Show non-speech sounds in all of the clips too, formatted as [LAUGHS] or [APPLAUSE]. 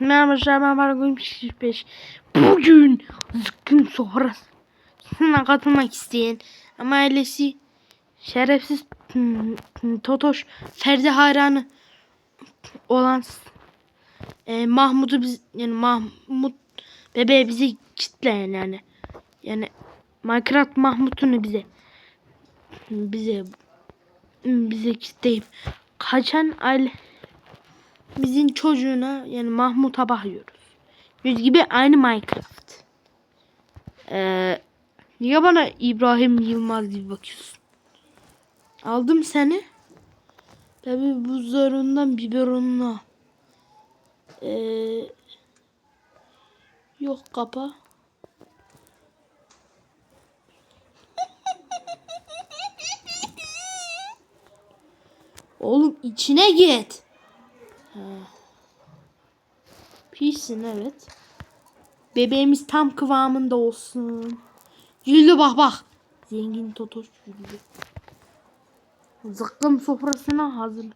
Merhaba arkadaşlar ben Bargın 5 Bugün zıkkım sonrasına katılmak isteyen ama ailesi şerefsiz hmm, Totoş Ferdi hayranı olan e, Mahmut'u biz yani Mahmut bebeği bize kitleyen yani. Yani Minecraft Mahmut'unu bize bize bize kitleyip kaçan aile bizim çocuğuna yani Mahmut'a bakıyoruz. Yüz gibi aynı Minecraft. Ee, niye bana İbrahim Yılmaz gibi bakıyorsun? Aldım seni. Tabi buzlarından biberonuna. Ee, yok kapa. [LAUGHS] Oğlum içine git. Pişsin evet. Bebeğimiz tam kıvamında olsun. Güldü bak bak. Zengin Totoş güldü. Zıkkım sofrasına hazır.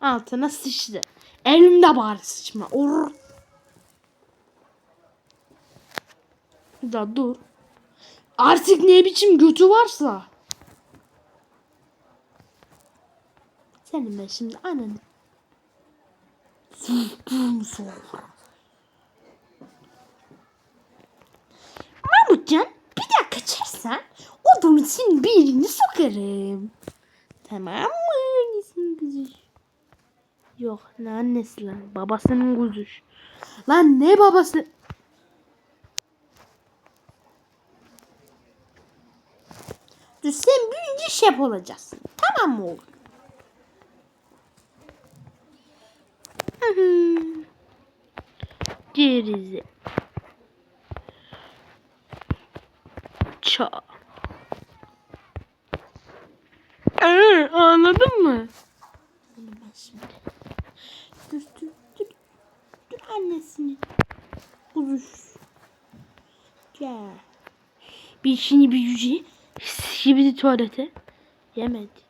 Altına sıçtı. Elimde bari sıçma. Or. Da dur. Artık ne biçim götü varsa. Senin ben şimdi ananı. Zıkkım sofrası. Mahmutcan bir daha kaçarsan odamın senin bir yerini sokarım. Tamam mı? Annesinin kuzuş. Yok ne annesi lan? Babasının kuzuş. Lan ne babası? Sen büyüyünce şef olacaksın. Tamam mı oğlum? [LAUGHS] Gerize. Ça. Ee, anladın mı? Bunu ben şimdi. Dur dur dur. Dur annesini. Kuzuş. Gel. Bir işini bir yüce. Şimdi tuvalete. Yemedi.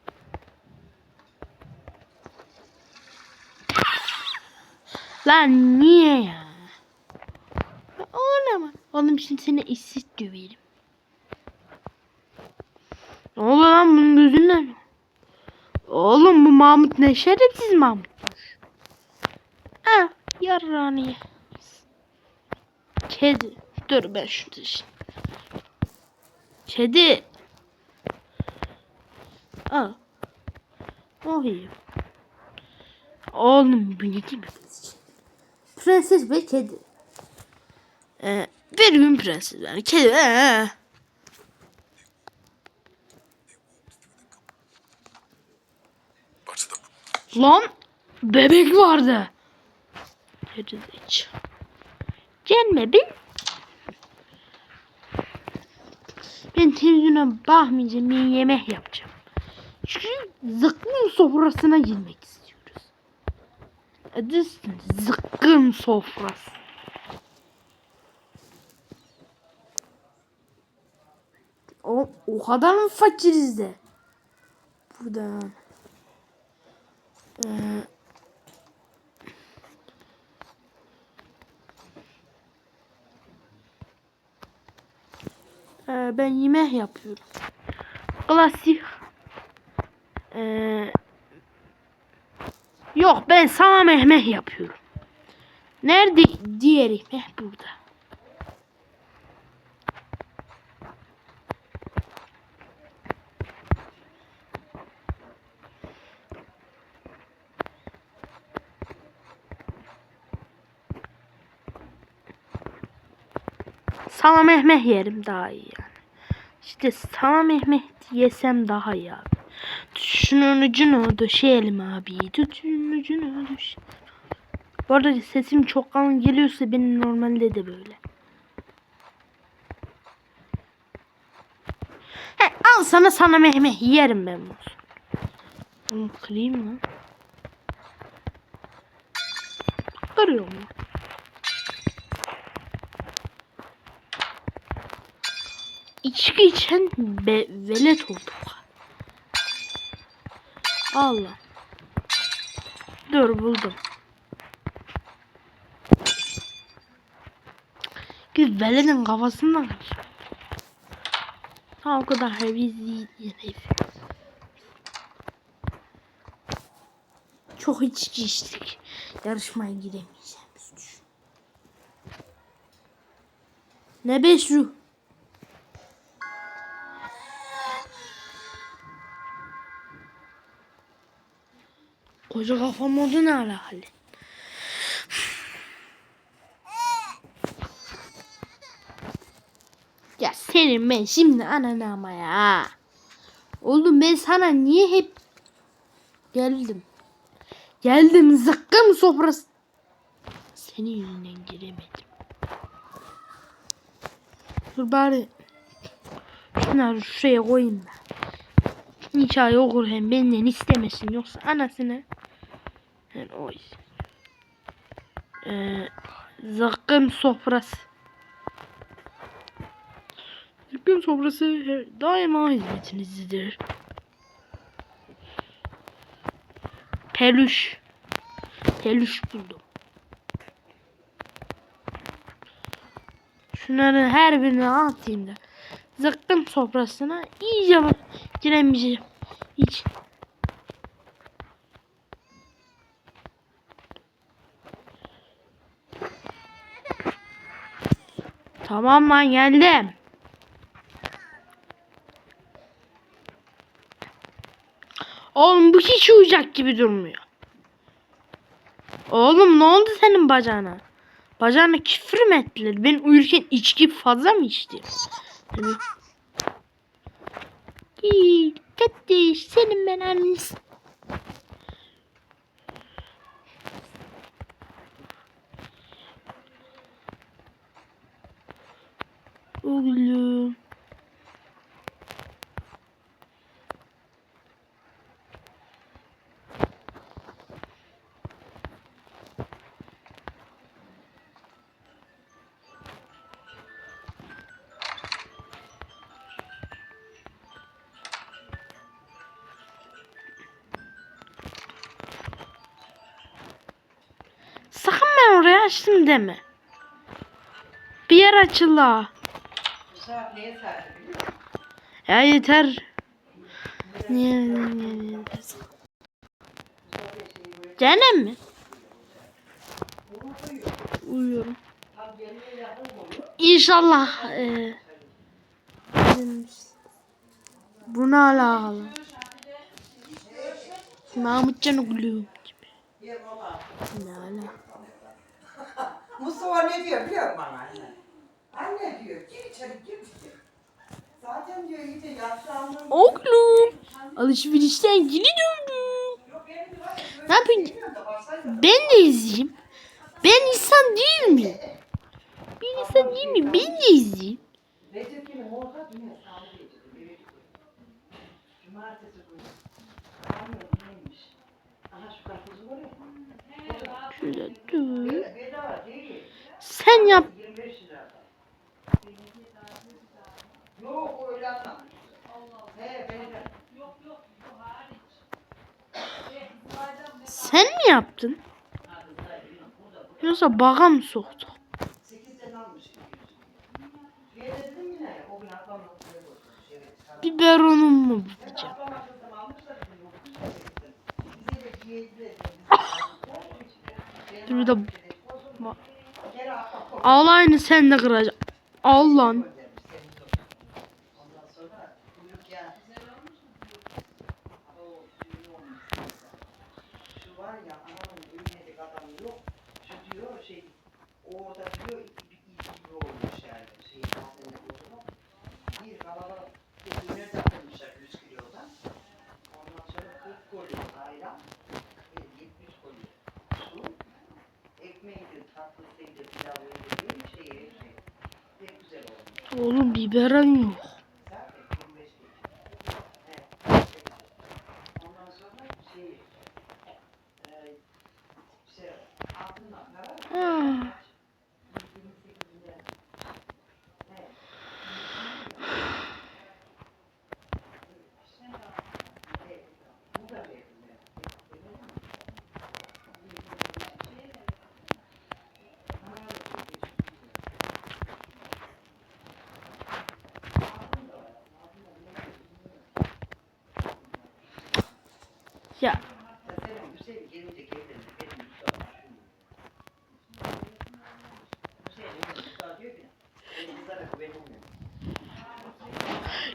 Lan niye ya? Oğlum. Oğlum şimdi seni işsiz döverim. Ne oluyor lan bunun gözünden? Oğlum bu Mahmut ne şerefsiz Mahmutmuş. Ha yarrağını ye. Kedi. Dur ben şunu taşıyayım. Kedi. Al. Oh iyi. Oğlum bu ne mi? Prenses ve kedi. Ee, bir gün prenses yani kedi. Ee. Lan bebek vardı. Gelme ben. Ben televizyona bakmayacağım. Ben yemek yapacağım. Çünkü zıkkım sofrasına girmek istiyoruz. Adı zıkkım sofrası. O, o kadar mı fakiriz de? Buradan. Ee, Ee, ben yemek yapıyorum. Klasik. Ee, yok ben sana mehmeh yapıyorum. Nerede diğer ekmek burada. Sana mehmeh yerim daha iyi yani. İşte sana mehmeh yesem daha iyi abi. Şunun ucunu döşeyelim abi. Tutun ucunu döşeyelim. Bu arada sesim çok kalın geliyorsa benim normalde de böyle. He, al sana sana mehmeh yerim ben bunu. Bunu kırayım mı? Kırıyor mu? İçki içen be velet olduk. Allah. Dur buldum. Bir velenin kafasından kaçıyor. Ha o kadar heavy herif. Çok içki içtik. Yarışmaya giremeyeceğimiz. Ne beş ruh? Koca kafa modu ne alakalı? Ya senin ben şimdi ananı ama ya. Oğlum ben sana niye hep geldim. Geldim zıkkım sofrası. Senin yüzünden giremedim. Dur bari şunları şuraya koyayım ben. İnşallah okur hem benden istemesin yoksa anasını. Yani o iş. Ee, zıkkım sofrası. Zıkkım sofrası her- daima hizmetinizdedir. Peluş. Peluş buldum. Şunların her birini atayım da. Zıkkım sofrasına iyice giremeyeceğim. Hiç. Tamam lan geldim. Oğlum bu hiç uyuyacak gibi durmuyor. Oğlum ne oldu senin bacağına? Bacağına küfür mü ettiler? Ben uyurken içki fazla mı içti? İyi, tatlış, senin ben annesi. Açtım deme. Bir yer musun? Ya yeter. Niye? niye- niye- Gene mi? Uyuyorum. İnşallah. E, bu ne alakalı? Mahmutcan. Ye baba. Ne alakalı? Mustafa ne diyor biliyor musun bana anne? Anne diyor gir içeri gir. Zaten diyor iyice yaşlandım. Oğlum. Alışverişten geri döndüm. Ne yapayım? Ben de izleyeyim. Ben insan değil mi? Ben insan değil mi? Ben de izleyeyim. Dur. Sen yap. 25 lira. Yok öyle. Sen mi yaptın? Yoksa baga mı soktu? 8'den almış. Bir yere dedim yine ya, o gün ablam okuyor bozmuş. Evet. sana- Biberonum mu bulacağım? [LAUGHS] Da da de. Dur de ablam Al aynı sen de kıracak. Al lan. var ya anamın övmedik adamı yok. Şu diyor şey orada diyor Oğlum biberon yok. Zaten 25 değil. Evet. Ondan sonra şey, e, şey, altından para Ha. 28'inde. Evet. Evet. Bu da verildi. Ya Sen senin Hüseyin gelince gelir. Benim Mustafa Hüseyin Mustafa diyor ki. Benim kızlara güvenilmiyor.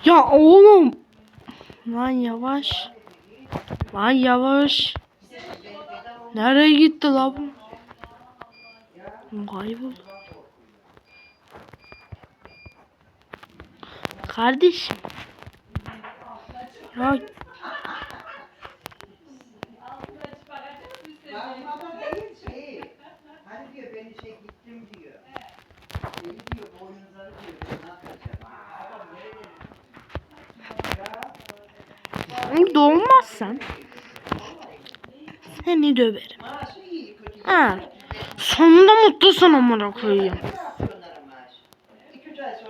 ya oğlum. Lan yavaş. Lan yavaş. Nereye gitti la bu? Kayboldu. Kardeşim. Ya Ama değil şey. Hani diyor ben şey gittim diyor. Beni diyor boynuzları diyor. Ben ne yapacağım? Babam nereye burada olmazsan seni döverim. Ha. Sonunda mutlusun amına koyayım.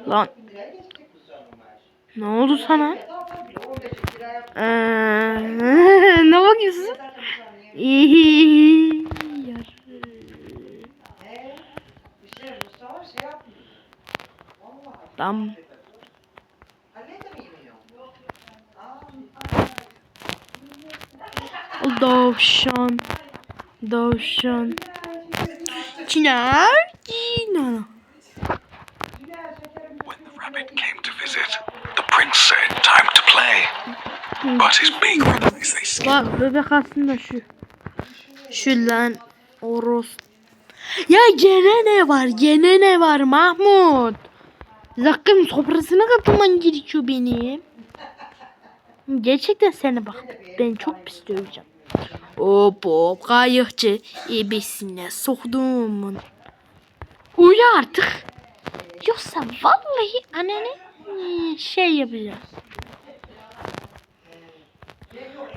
Lan. 10 bin liraya geçecek bu sonra maaş. Ne oldu sana? Ya daha bir 15 bin lira yap. Ee, [LAUGHS] ne bakıyorsun? İyi. Tam Davşan. Davşan. Çınar. Çınar. When the rabbit came to visit, the prince said, Time to play. But his beak realized they skipped. Bak bebek aslında şu. Şu lan oros. Ya gene ne var? Gene ne var Mahmut? Zakım sofrasına katılman gerekiyor benim. Gerçekten seni bak. Ben çok pis döveceğim. Hop hop kayıkçı. ebesine soktuğumun. Uyu artık. Yoksa vallahi ananı eee, şey yapacağım.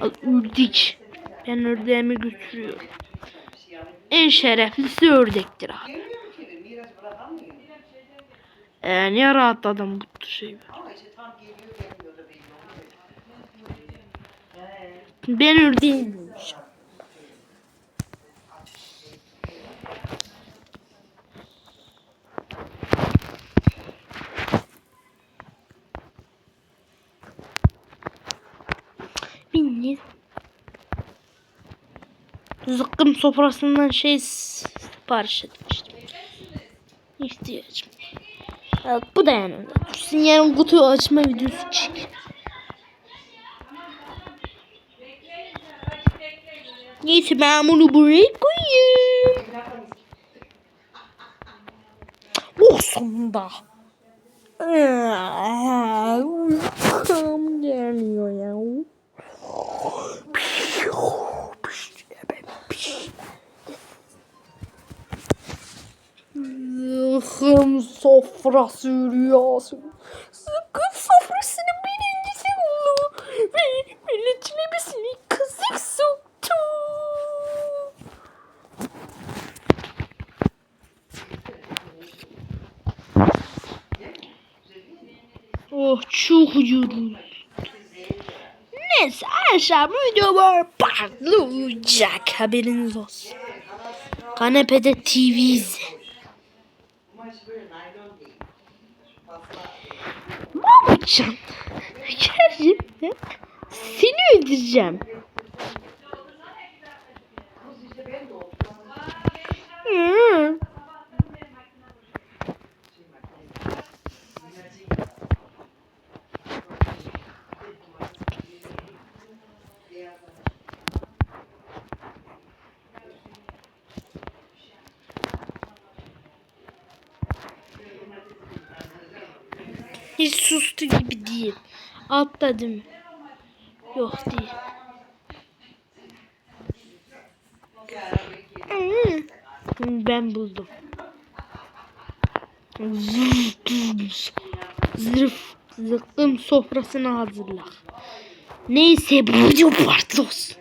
Al ördek. Ben ördeğimi götürüyorum. En şereflisi ördektir abi. Ee, niye rahatladım bu şey? Ben bulmuşum. Binli. Zıkkım sofrasından şey sipariş etmiştim. İhtiyacım. Evet, bu da yanımda. Dursun yarın kutu açma videosu çek. Neyse ben bunu buraya koyayım. Oh sonunda. Uykum geliyor ya. Zıkkım sofrası rüyası. Zıkkım sofrasının birincisi oldu. Ve milletimizin kızık soktu. Oh yoruldum. Neyse akşam videolar patlayacak haberiniz olsun. Kanepede TV. Mahmutcan. Gerçekten seni öldüreceğim. Kız Hiç sustu gibi değil. Mi? Yok değil. Ben buldum. Zırf, zıkkım sofrasını hazırla. Neyse bu video patlos.